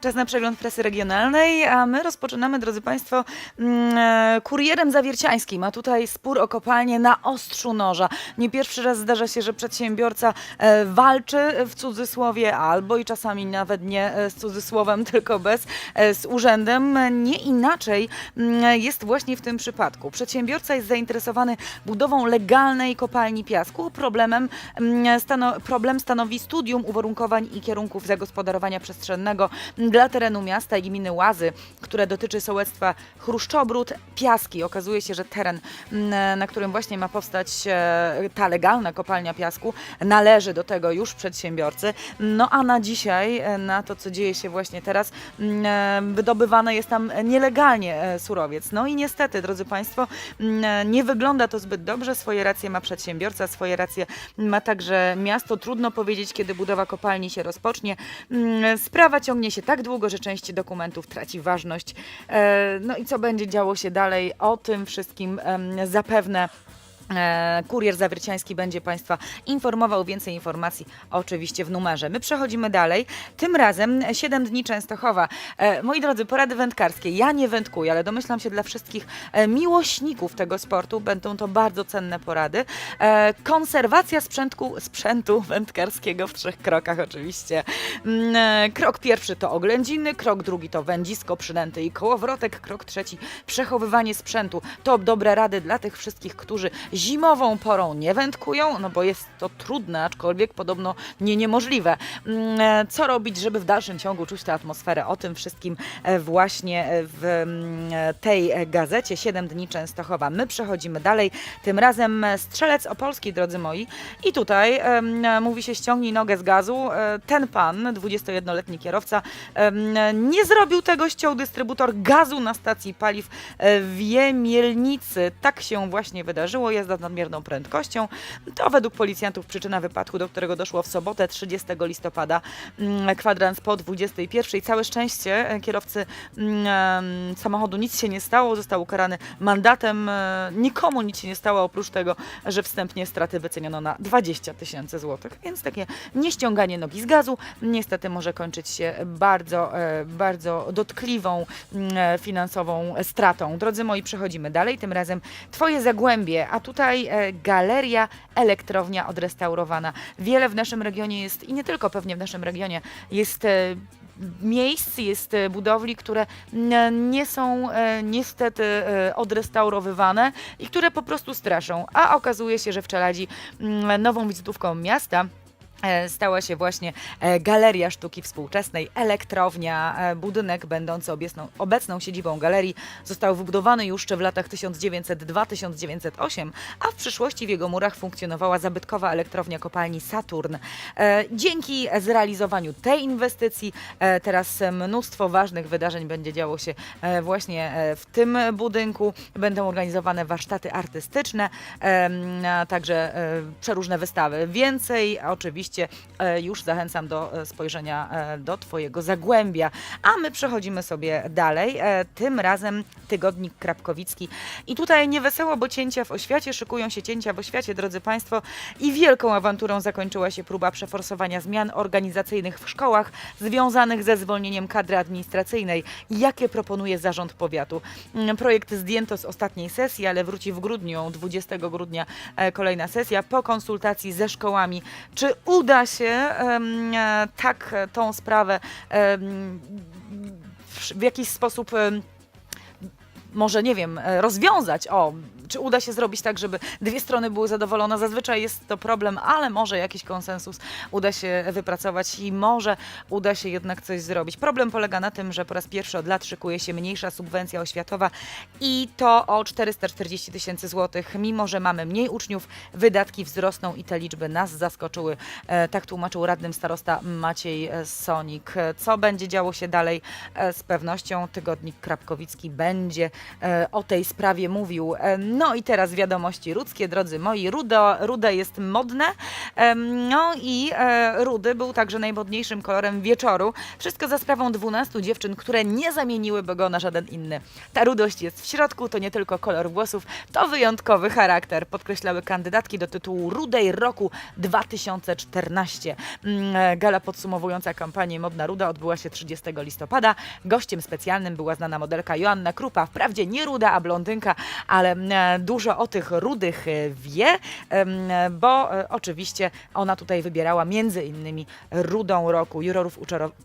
Czas na przegląd prasy regionalnej, a my rozpoczynamy, drodzy Państwo, mm, e, kurierem zawierciańskim. A tutaj spór o kopalnię na ostrzu noża. Nie pierwszy raz zdarza się, że przedsiębiorca e, walczy w cudzysłowie, albo i czasami nawet nie e, z cudzysłowem, tylko bez, z urzędem. Nie inaczej mm, jest właśnie w tym przypadku. Przedsiębiorca jest zainteresowany budową legalnej kopalni piasku. Problemem, mm, stano, problem stanowi studium uwarunkowań i kierunków zagospodarowania przestrzennego dla terenu miasta i gminy Łazy, które dotyczy sołectwa Chruszczobród, Piaski. Okazuje się, że teren, mm, na którym właśnie ma powstać e, ta legalna kopalnia piasku, należy do tego już przedsiębiorcy. No a na dzisiaj, e, na to, co dzieje się właśnie teraz, mm, e, wydobywany jest tam nielegalnie surowiec. No i niestety, drodzy Państwo, mm, nie wygląda to zbyt dobrze. Swoje racje ma przedsiębiorca, swoje racje ma także miasto. Trudno powiedzieć, kiedy budowa kopalni się rozpocznie. Sprawa ciągnie się tak długo, że część dokumentów traci ważność. E, No i co będzie działo się dalej? O tym wszystkim zapewne. E, Kurier Zawierciański będzie Państwa informował. Więcej informacji oczywiście w numerze. My przechodzimy dalej. Tym razem 7 dni Częstochowa. E, Moi drodzy, porady wędkarskie. Ja nie wędkuję, ale domyślam się dla wszystkich e, miłośników tego sportu będą to bardzo cenne porady. Konserwacja sprzętu, sprzętu wędkarskiego w trzech krokach oczywiście. Mm, Krok pierwszy to oględziny, krok drugi to wędzisko, przynęty i kołowrotek, krok trzeci przechowywanie sprzętu. To dobre rady dla tych wszystkich, którzy zimową porą nie wędkują, no bo jest to trudne, aczkolwiek podobno nie niemożliwe. Mm, e, Co robić, żeby w dalszym ciągu czuć tę atmosferę? O tym wszystkim e, właśnie e, w mm, tej gazecie 7 dni Częstochowa. My przechodzimy dalej, tym razem Strzelec Opolski, drodzy moi. I tutaj mówi się ściągnij nogę z gazu. Ten pan, 21-letni kierowca, nie zrobił tego, ściął dystrybutor gazu na stacji paliw w Jemielnicy. Tak się właśnie wydarzyło, jazda z nadmierną prędkością. To według policjantów przyczyna wypadku, do którego doszło w sobotę 30 listopada, mm, kwadrans po 21. Całe szczęście e, kierowcy mm, em, samochodu nic się nie stało, został ukarany mandatem. e, Nikomu nic się nie stało, oprócz tego, że wstępnie straty wyceniono na 20 tysięcy złotych. Więc takie nieściąganie nogi z gazu niestety może kończyć się bardzo, e, bardzo dotkliwą mm, e, finansową stratą. Drodzy moi, przechodzimy dalej. Tym razem Twoje Zagłębie, a tutaj e, galeria, elektrownia odrestaurowana. Wiele w naszym regionie jest, i nie tylko pewnie w naszym regionie, jest e, miejsc, jest e, budowli, które nie są niestety odrestaurowywane i które po prostu straszą. A okazuje się, że w Czeladzi nową wizytówką miasta stała się właśnie e, Galeria Sztuki Współczesnej, elektrownia, e, budynek będący obecną, obecną siedzibą galerii został wybudowany już w latach 1902-1908, a w przyszłości w jego murach funkcjonowała zabytkowa elektrownia kopalni Saturn. E, Dzięki zrealizowaniu tej inwestycji e, teraz mnóstwo ważnych wydarzeń będzie działo się e, właśnie e, w tym budynku. Będą organizowane warsztaty artystyczne, a także e, przeróżne wystawy. Więcej oczywiście e, już zachęcam do e, spojrzenia e, do Twojego Zagłębia. A my przechodzimy sobie dalej. Tym razem tygodnik Krapkowicki. I tutaj nie wesoło, bo cięcia w oświacie, szykują się cięcia w oświacie, drodzy Państwo. I wielką awanturą zakończyła się próba przeforsowania zmian organizacyjnych w szkołach związanych ze zwolnieniem kadry administracyjnej. Jakie proponuje zarząd powiatu? Mm, Projekt zdjęto z ostatniej sesji, ale wróci w grudniu, 20 grudnia kolejna sesja po konsultacji ze szkołami. Czy uda się e, tak e, tą sprawę w, jakiś sposób może nie wiem, e, rozwiązać. O, czy uda się zrobić tak, żeby dwie strony były zadowolone? Zazwyczaj jest to problem, ale może jakiś konsensus uda się wypracować i może uda się jednak coś zrobić. Problem polega na tym, że po raz pierwszy od lat szykuje się mniejsza subwencja oświatowa i to o 440 tysięcy złotych. Mimo, że mamy mniej uczniów, wydatki wzrosną i te liczby nas zaskoczyły. E, Tak tłumaczył radnym starosta Maciej e, Sonik. Co będzie działo się dalej? E, Z pewnością tygodnik Krapkowicki będzie o tej sprawie mówił. No i teraz wiadomości rudzkie, drodzy moi. Rudo, rude jest modne. No i e, rudy był także najmodniejszym kolorem wieczoru. Wszystko za sprawą 12 dziewczyn, które nie zamieniłyby go na żaden inny. Ta rudość jest w środku, to nie tylko kolor włosów, to wyjątkowy charakter, podkreślały kandydatki do tytułu Rudej Roku 2014. Mm, e, Gala podsumowująca kampanię Modna Ruda odbyła się 30 listopada. Gościem specjalnym była znana modelka Joanna Krupa. Wprawdzie nie ruda, a blondynka, ale e, dużo o tych rudych e, wie, bo e, oczywiście ona tutaj wybierała między innymi Rudą Roku. Jurorów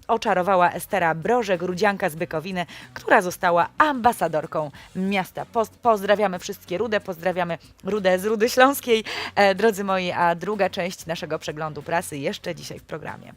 oczarowała Estera Brożek, rudzianka z Bykowiny, która została ambasadorką miasta. Poz- pozdrawiamy wszystkie Rudę, pozdrawiamy Rudę z Rudy Śląskiej. E, drodzy moi, a druga część naszego przeglądu prasy jeszcze dzisiaj w programie.